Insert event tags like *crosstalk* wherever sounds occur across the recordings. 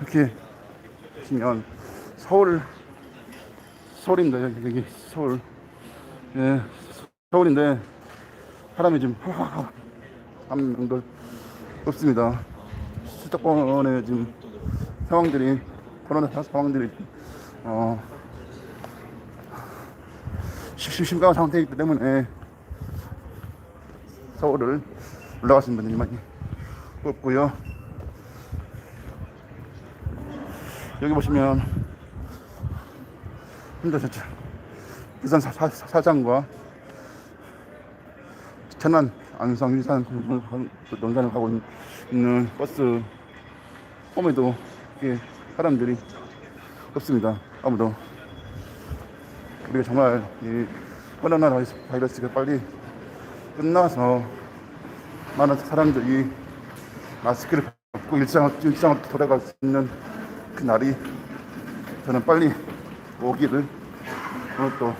이렇게 보시면 서울 서울입니다 여기, 여기 서울. 예 서울인데 사람이 지금 한 명도 없습니다. 수도권에 지금 상황들이 코로나 상황들이 어 심- 심각한 상태이기 때문에 서울을 올라가시는 분들이 많이 없고요 여기 보시면 힘들었죠. 부산 사, 사, 사장과 천안 안성 일산 농장을 가고 있는 버스 홈에도 이게 사람들이 없습니다. 아무도 우리가 정말 이 코로나 바이러스- 바이러스가 빨리 끝나서 많은 사람들이 마스크를 벗고 일상, 일상으로 돌아갈 수 있는 그 날이 저는 빨리 오기를 오늘 또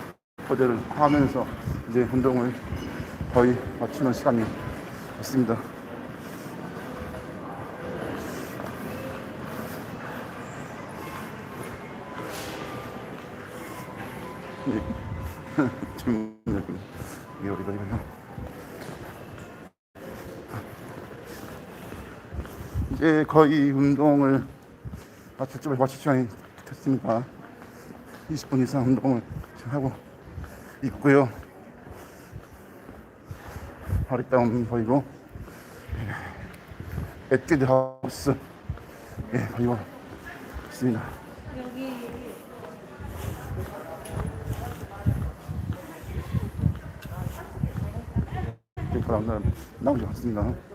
거제를 하면서 이제 운동을 거의 마치는 시간이 왔습니다. 예. *laughs* 이제 거의 운동을 마칠 쯤에 마칠 시간이 됐습니다. 20분 이상 운동을 지금 하고 있고요. 허리땀 보이고 엣게드 하우스 예 보이고 있습니다. 여기 바로 나 나오지 않습니다.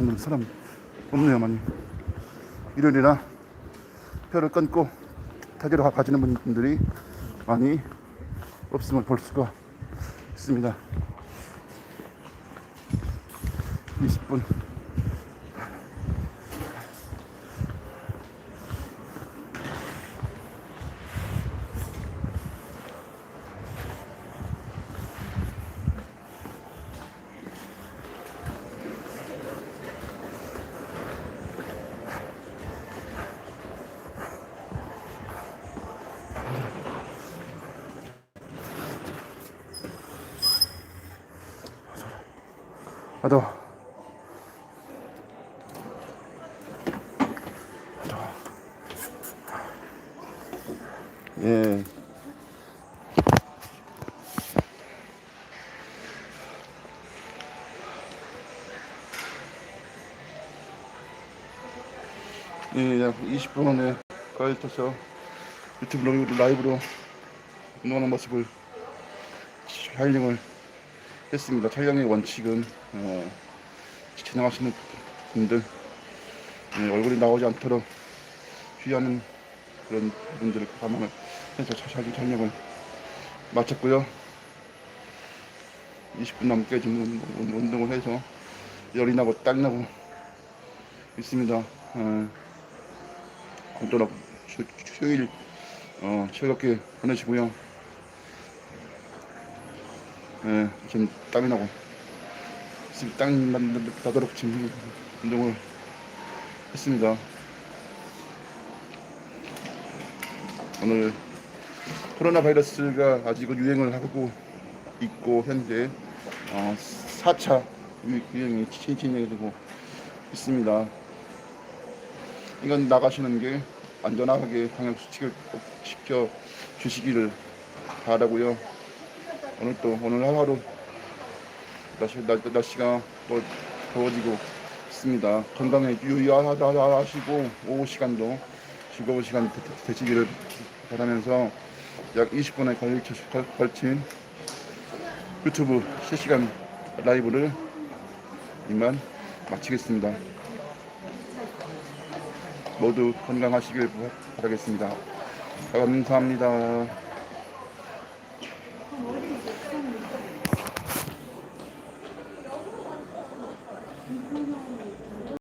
오늘 사람 없네요 많이 일요일이라 표를 끊고 타지로 가- 가시는 분들이 많이 없음을 볼 수가 있습니다. 20분 나도 예. 예, 약 20분에 걸쳐서 유튜브 라이브로 운동하는 모습을 촬영을 했습니다. 촬영의 원칙은 어, 지나가시는 분들 예, 얼굴이 나오지 않도록 주의하는 그런 분들을 감안을 해서 촬영, 촬영을 마쳤고요. 20분 넘게 지금 운- 운동을 해서 열이 나고 땀 나고 있습니다. 어, 오늘도 휴- 휴일 어, 즐겁게 보내시고요. 예, 지금 땀이 나고 지금 땀 나- 나- 나도록 지금 운동을 했습니다. 오늘 코로나 바이러스가 아직은 유행을 하고 있고 현재 어, 4차 유행이 진행되고 있습니다. 이건 나가시는 게 안전하게 방역 수칙을 꼭 지켜 주시기를 바라고요. 오늘 또 오늘 하루 날씨, 날, 날씨가 또 더워지고 있습니다. 건강에 유의하시고 오후 시간도 즐거운 시간 되시기를 바라면서 약 20분에 걸쳐, 걸- 걸친 유튜브 실시간 라이브를 이만 마치겠습니다. 모두 건강하시길 바라겠습니다. 감사합니다.